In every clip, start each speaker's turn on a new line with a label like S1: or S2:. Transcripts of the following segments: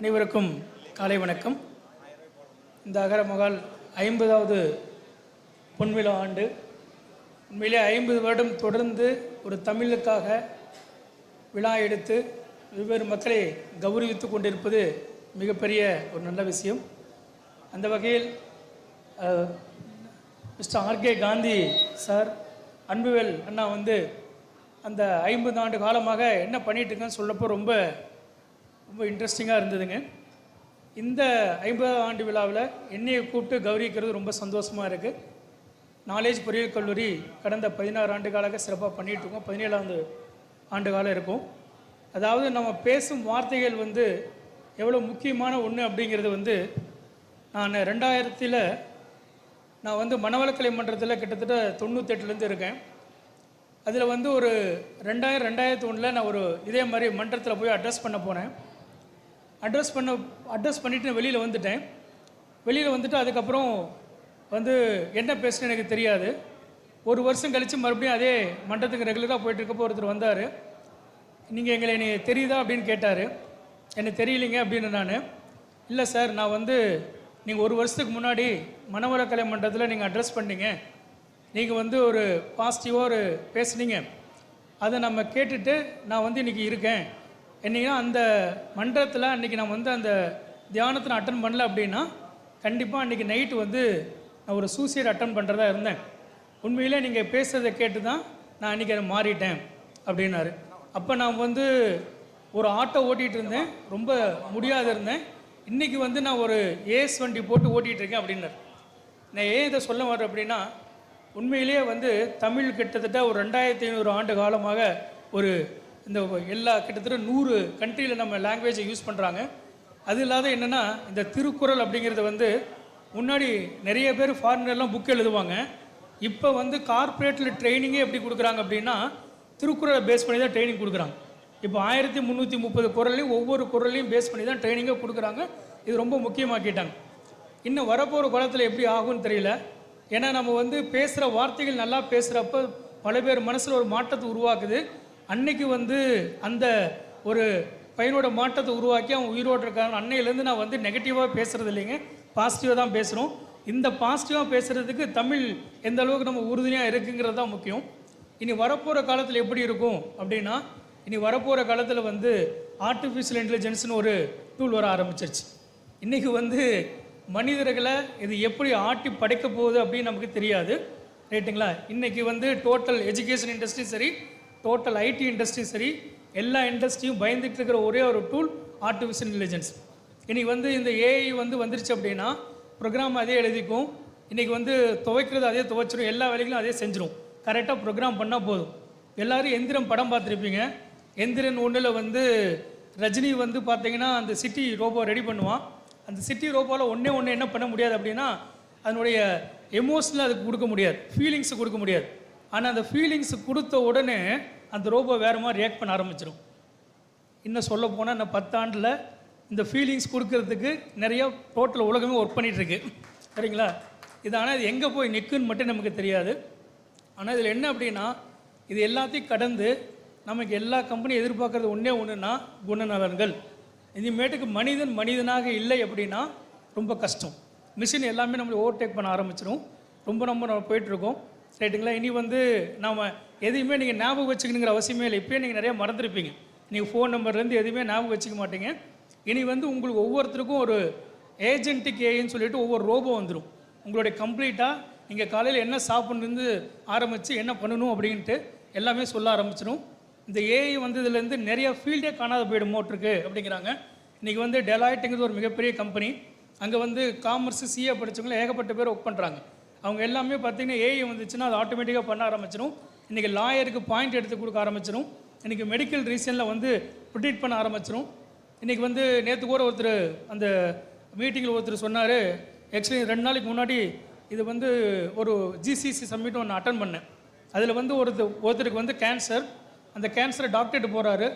S1: அனைவருக்கும் காலை வணக்கம். இந்த அகர மகால் ஐம்பதாவது பொன்விழா ஆண்டு. உண்மையிலே ஐம்பது வருடம் தொடர்ந்து ஒரு தமிழுக்காக விழா எடுத்து வெவ்வேறு மக்களை கௌரவித்து கொண்டிருப்பது மிகப்பெரிய ஒரு நல்ல விஷயம். அந்த வகையில் mister RK Gandhi sir Anbuvel அண்ணா வந்து அந்த ஐம்பது ஆண்டு காலமாக என்ன பண்ணிட்டு இருக்கேன்னு சொல்லப்போ ரொம்ப ரொம்ப இன்ட்ரெஸ்டிங்காக இருந்ததுங்க. இந்த ஐம்பதாம் ஆண்டு விழாவில் என்னையை கூப்பிட்டு கௌரவிக்கிறது ரொம்ப சந்தோஷமாக இருக்குது நாலேஜ் பொறியியல் கல்லூரி கடந்த பதினாறு ஆண்டு காலாக சிறப்பாக பண்ணிகிட்டு இருக்கோம். பதினேழாவது ஆண்டு காலம் இருக்கும். அதாவது நம்ம பேசும் வார்த்தைகள் வந்து எவ்வளோ முக்கியமான ஒன்று அப்படிங்கிறது வந்து நான் ரெண்டாயிரத்தில் நான் வந்து மனவளக்கலை மன்றத்தில் கிட்டத்தட்ட தொண்ணூத்தெட்டுலேருந்து இருக்கேன். அதில் வந்து ஒரு ரெண்டாயிரம் ரெண்டாயிரத்து ஒன்றில் நான் ஒரு இதே மாதிரி மன்றத்தில் போய் அட்ரஸ் பண்ண போனேன். அட்ரஸ் பண்ண அட்ரஸ் பண்ணிவிட்டு வெளியில் வந்துட்டேன். வெளியில் வந்துட்டு அதுக்கப்புறம் வந்து என்ன பேசுன்னு எனக்கு தெரியாது. ஒரு வருஷம் கழித்து மறுபடியும் அதே மண்டத்துக்கு ரெகுலராக போயிட்டுருக்கப்போ ஒருத்தர் வந்தார். நீங்கள் எங்களை என்னை தெரியுதா அப்படின்னு கேட்டார். எனக்கு தெரியலைங்க அப்படின்னு நான் இல்லை சார் நான் வந்து நீங்கள் ஒரு வருஷத்துக்கு முன்னாடி மனவளக்கலை மன்றத்தில் நீங்கள் அட்ரஸ் பண்ணீங்க. நீங்கள் வந்து ஒரு பாசிட்டிவாக ஒரு பேசுனீங்க. அதை நம்ம கேட்டுட்டு நான் வந்து இன்றைக்கி இருக்கேன். என்னைக்குன்னா அந்த மன்றத்தில் அன்றைக்கி நான் வந்து அந்த தியானத்தை நான் அட்டன் பண்ணல அப்படின்னா கண்டிப்பாக அன்றைக்கி நைட்டு வந்து நான் ஒரு சூசைட் அட்டன் பண்ணுறதா இருந்தேன். உண்மையிலே நீங்கள் பேசுகிறத கேட்டு தான் நான் அன்றைக்கி அதை மாறிட்டேன் அப்படின்னாரு. அப்போ நான் வந்து ஒரு ஆட்டோ ஓட்டிகிட்டு இருந்தேன். ரொம்ப முடியாத இருந்தேன். இன்றைக்கி வந்து நான் ஒரு ஏஸ் வண்டி போட்டு ஓட்டிகிட்டு இருக்கேன் அப்படின்னாரு. நான் ஏன் இதை சொல்ல வரேன் அப்படின்னா உண்மையிலேயே வந்து தமிழ் கிட்டத்தட்ட ஒரு ரெண்டாயிரத்தி ஐநூறு ஆண்டு காலமாக ஒரு இந்த எல்லா கிட்டத்தட்ட நூறு கண்ட்ரியில் நம்ம லாங்குவேஜை யூஸ் பண்ணுறாங்க அது இல்லாத என்னென்னா இந்த திருக்குறள் அப்படிங்கிறது வந்து முன்னாடி நிறைய பேர் ஃபாரினர்லாம் புக் எழுதுவாங்க. இப்போ வந்து கார்ப்பரேட்டில் ட்ரைனிங்கே எப்படி கொடுக்குறாங்க அப்படின்னா திருக்குறளை பேஸ் பண்ணி தான் ட்ரைனிங் கொடுக்குறாங்க. இப்போ ஆயிரத்தி முந்நூற்றி முப்பது குரல்லையும் ஒவ்வொரு குரல்லையும் பேஸ் பண்ணி தான் ட்ரைனிங்கே கொடுக்குறாங்க. இது ரொம்ப முக்கியமாக்கிட்டாங்க இன்னும் வரப்போகிற காலத்தில் எப்படி ஆகும்னு தெரியல. ஏன்னா நம்ம வந்து பேசுகிற வார்த்தைகள் நல்லா பேசுகிறப்ப பல பேர் மனசில் ஒரு மாற்றத்தை உருவாக்குது. அன்னைக்கு வந்து அந்த ஒரு பையனோட மாற்றத்தை உருவாக்கி அவன் உயிரோடு இருக்காங்க அன்னையிலேருந்து நான் வந்து நெகட்டிவாக பேசுகிறது இல்லைங்க. பாசிட்டிவாக தான் பேசுகிறோம் இந்த பாசிட்டிவாக பேசுகிறதுக்கு தமிழ் எந்த அளவுக்கு நம்ம உறுதுணையாக இருக்குங்கிறது தான் முக்கியம். இனி வரப்போகிற காலத்தில் எப்படி இருக்கும் அப்படின்னா இனி வரப்போகிற காலத்தில் வந்து ஆர்டிஃபிஷியல் இன்டெலிஜென்ஸ்னு ஒரு டூல் வர ஆரம்பிச்சிருச்சு. இன்றைக்கி வந்து மனிதர்களை இது எப்படி ஆட்டி படைக்க போகுது அப்படின்னு நமக்கு தெரியாது. ரைட்டுங்களா இன்றைக்கி வந்து டோட்டல் எஜுகேஷன் இண்டஸ்ட்ரியும் சரி டோட்டல் ஐடி இண்டஸ்ட்ரியும் சரி எல்லா இண்டஸ்ட்ரியும் பயந்துட்டு இருக்கிற ஒரே ஒரு டூல் ஆர்டிஃபிஷியல் இன்டெலிஜென்ஸ் இன்றைக்கி வந்து இந்த ஏஐ வந்து வந்துருச்சு அப்படின்னா ப்ரோக்ராம் அதே எழுதிக்கும். இன்றைக்கி வந்து துவைக்கிறது அதே துவைச்சிரும். எல்லா வேலைகளும் அதே செஞ்சிடும் கரெக்டாக ப்ரோக்ராம் பண்ணால் போதும். எல்லாரும் எந்திரம் படம் பார்த்துருப்பீங்க. எந்திரன் ஒன்றில் வந்து ரஜினி வந்து பார்த்தீங்கன்னா அந்த சிட்டி ரோபோ ரெடி பண்ணுவான். அந்த சிட்டி ரோபோவில் ஒன்றே ஒன்று என்ன பண்ண முடியாது அப்படின்னா அதனுடைய எமோஷனல் அதுக்கு கொடுக்க முடியாது. ஃபீலிங்ஸை கொடுக்க முடியாது. ஆனால் அந்த ஃபீலிங்ஸ் கொடுத்த உடனே அந்த ரோபோ வேறு மாதிரி ரியாக்ட் பண்ண ஆரம்பிச்சிடும் இன்னும் சொல்ல போனால் இந்த பத்தாண்டில் இந்த ஃபீலிங்ஸ் கொடுக்கறதுக்கு நிறைய டோட்டல் உலகமே ஒர்க் பண்ணிகிட்ருக்கு சரிங்களா? இது ஆனால் இது எங்கே போய் நிற்குன்னு மட்டும் நமக்கு தெரியாது. ஆனால் இதில் என்ன அப்படின்னா இது எல்லாத்தையும் கடந்து நமக்கு எல்லா கம்பெனியும் எதிர்பார்க்குறது ஒன்றே ஒன்றுனா குணநலன்கள். இனிமேட்டுக்கு மனிதன் மனிதனாக இல்லை அப்படின்னா ரொம்ப கஷ்டம். மிஷின் எல்லாமே நம்மளை ஓவர்டேக் பண்ண ஆரம்பிச்சிடும் ரொம்ப ரொம்ப நம்ம போயிட்டுருக்கோம். ரைட்டுங்களா? இனி வந்து நாம் எதையுமே நீங்கள் ஞாபகம் வச்சுக்கணுங்கிற அவசியமே இல்லை. இப்போயே நீங்கள் நிறையா மறந்துருப்பீங்க. நீங்கள் ஃபோன் நம்பர்லேருந்து எதுவுமே ஞாபகம் வச்சுக்க மாட்டீங்க. இனி வந்து உங்களுக்கு ஒவ்வொருத்தருக்கும் ஒரு ஏஜென்டிக் ஏன்னு சொல்லிட்டு ஒவ்வொரு ரோபோ வந்துடும் உங்களுடைய கம்ப்ளீட்டாக நீங்கள் காலையில் என்ன சாப்பிட்ணுந்து ஆரம்பித்து என்ன பண்ணணும் அப்படின்ட்டு எல்லாமே சொல்ல ஆரம்பிச்சிடும் இந்த ஏஐ வந்ததுலேருந்து நிறைய ஃபீல்டே காணாத போயிடும் மோட்ருக்கு அப்படிங்கிறாங்க. இன்றைக்கி வந்து டெலாய்ட்டுங்கிறது ஒரு மிகப்பெரிய கம்பெனி அங்கே வந்து காமர்ஸ் சிஏ படித்தவங்களும் ஏகப்பட்ட பேர் ஒர்க் பண்ணுறாங்க அவங்க எல்லாமே பார்த்தீங்கன்னா ஏஐ வந்துச்சுன்னா அது ஆட்டோமேட்டிக்காக பண்ண ஆரம்பிச்சிடும் இன்றைக்கி லாயருக்கு பாயிண்ட் எடுத்து கொடுக்க ஆரம்பிச்சிடும் இன்றைக்கி மெடிக்கல் ரீசனில் வந்து ப்ரிடிக்ட் பண்ண ஆரம்பிச்சிடும் இன்றைக்கி வந்து நேற்று கூட ஒருத்தர் அந்த மீட்டிங்கில் ஒருத்தர் சொன்னார் ஆக்சுவலி ரெண்டு நாளைக்கு முன்னாடி இது வந்து ஒரு ஜிசிசி சம்மிட் ஒன்று அட்டன் பண்ணேன். அதில் வந்து ஒருத்தர் ஒருத்தருக்கு வந்து கேன்சர் அந்த கேன்சரை டாக்டர்கிட்ட போகிறாரு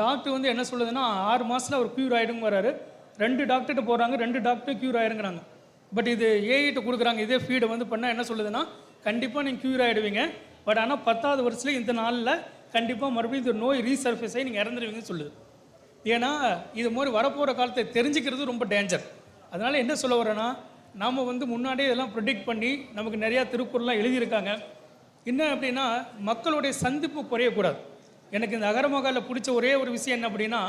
S1: டாக்டர் வந்து என்ன சொல்லுதுன்னா ஆறு மாதத்தில் அவர் க்யூர் ஆகிடுங்க வராரு ரெண்டு டாக்டர்கிட்ட போகிறாங்க ரெண்டு டாக்டர் க்யூர் ஆயிருங்கிறாங்க. பட் இது ஏஐட்ட கொடுக்குறாங்க. இதே ஃபீடை வந்து பண்ணால் என்ன சொல்லுதுன்னா கண்டிப்பாக நீங்கள் க்யூர் ஆகிடுவீங்க பட் ஆனால் பத்தாவது வருஷத்தில் இந்த நாளில் கண்டிப்பாக மறுபடியும் இந்த நோய் ரீசர்ஃபேஸ் ஆகி நீங்கள் இறந்துருவீங்கன்னு சொல்லுது. ஏன்னா இது மாதிரி வரப்போகிற காலத்தை தெரிஞ்சுக்கிறது ரொம்ப டேஞ்சர் அதனால் என்ன சொல்ல வரேன்னா நாம் வந்து முன்னாடியே இதெல்லாம் ப்ரொடிக்ட் பண்ணி நமக்கு நிறையா திருக்குறள்லாம் எழுதியிருக்காங்க. என்ன அப்படின்னா மக்களுடைய சந்திப்பு குறையக்கூடாது. எனக்கு இந்த அகரமகாலில் பிடிச்ச ஒரே ஒரு விஷயம் என்ன அப்படின்னா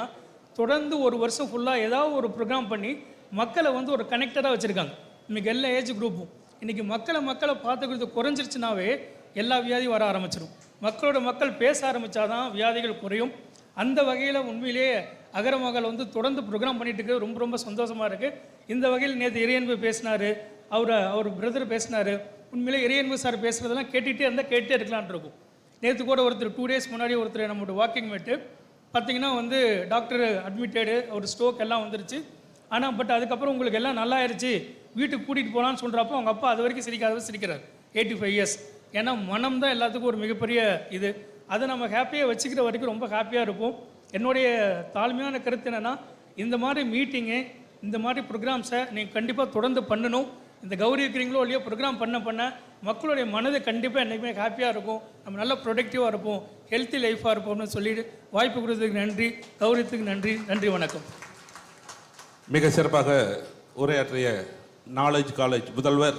S1: தொடர்ந்து ஒரு வருஷம் ஃபுல்லாக ஏதாவது ஒரு ப்ரோக்ராம் பண்ணி மக்களை வந்து ஒரு கனெக்டடாக வச்சுருக்காங்க. இன்றைக்கி எல்லா ஏஜ் குரூப்பும் இன்றைக்கி மக்களை மக்களை பார்த்துக்கிறது குறைஞ்சிருச்சுனாவே எல்லா வியாதியும் வர ஆரம்பிச்சிடும் மக்களோட மக்கள் பேச ஆரம்பித்தாதான் வியாதிகள் குறையும். அந்த வகையில் உண்மையிலேயே அகரமகள் வந்து தொடர்ந்து ப்ரோக்ராம் பண்ணிட்டு இருக்கு. ரொம்ப ரொம்ப சந்தோஷமாக இருக்குது இந்த வகையில் நேற்று இறையன்பு பேசினார். அவர் அவர் பிரதர் பேசினார். உண்மையிலே இறையன்பு சார் பேசுகிறதெல்லாம் கேட்டுகிட்டே இருந்தால் கேட்டே இருக்கலாம்னு இருக்கும். நேற்று கூட ஒருத்தர் டூ டேஸ் முன்னாடி ஒருத்தர் நம்மளோட வாக்கிங் மேட்டு பார்த்திங்கன்னா வந்து டாக்டர் அட்மிட்டடு ஒரு ஸ்ட்ரோக் எல்லாம் வந்துருச்சு. ஆனால் பட் அதுக்கப்புறம் உங்களுக்கு எல்லாம் நல்லா ஆயிடுச்சு வீட்டுக்கு கூட்டிகிட்டு போகலான்னு சொல்கிறப்போ அவங்க அப்பா அது வரைக்கும் சிரிக்காதவர் சிரிக்கிறார். எயிட்டி ஃபைவ் இயர்ஸ் ஏன்னா மனம் தான் எல்லாத்துக்கும் ஒரு மிகப்பெரிய இது. அதை நம்ம ஹாப்பியாக வச்சுக்கிற வரைக்கும் ரொம்ப ஹாப்பியாக இருப்போம். என்னுடைய தாழ்மையான கருத்து என்னென்னா இந்த மாதிரி மீட்டிங்கு இந்த மாதிரி ப்ரோக்ராம்ஸை நீங்கள் கண்டிப்பாக தொடர்ந்து பண்ணணும். இந்த கௌரி இருக்கிறீங்களோ இல்லையோ ப்ரோக்ராம் பண்ண பண்ண மக்களுடைய மனது கண்டிப்பாக என்றைக்குமே ஹாப்பியாக இருக்கும். நம்ம நல்லா ப்ரொடக்டிவாக இருப்போம். ஹெல்த்தி லைஃப்பாக இருப்போம்னு சொல்லிட்டு வாய்ப்பு கொடுத்ததுக்கு நன்றி. கௌரவத்துக்கு நன்றி. நன்றி வணக்கம்.
S2: மிக சிறப்பாக உரையாற்றிய நாலேஜ் காலேஜ் முதல்வர்.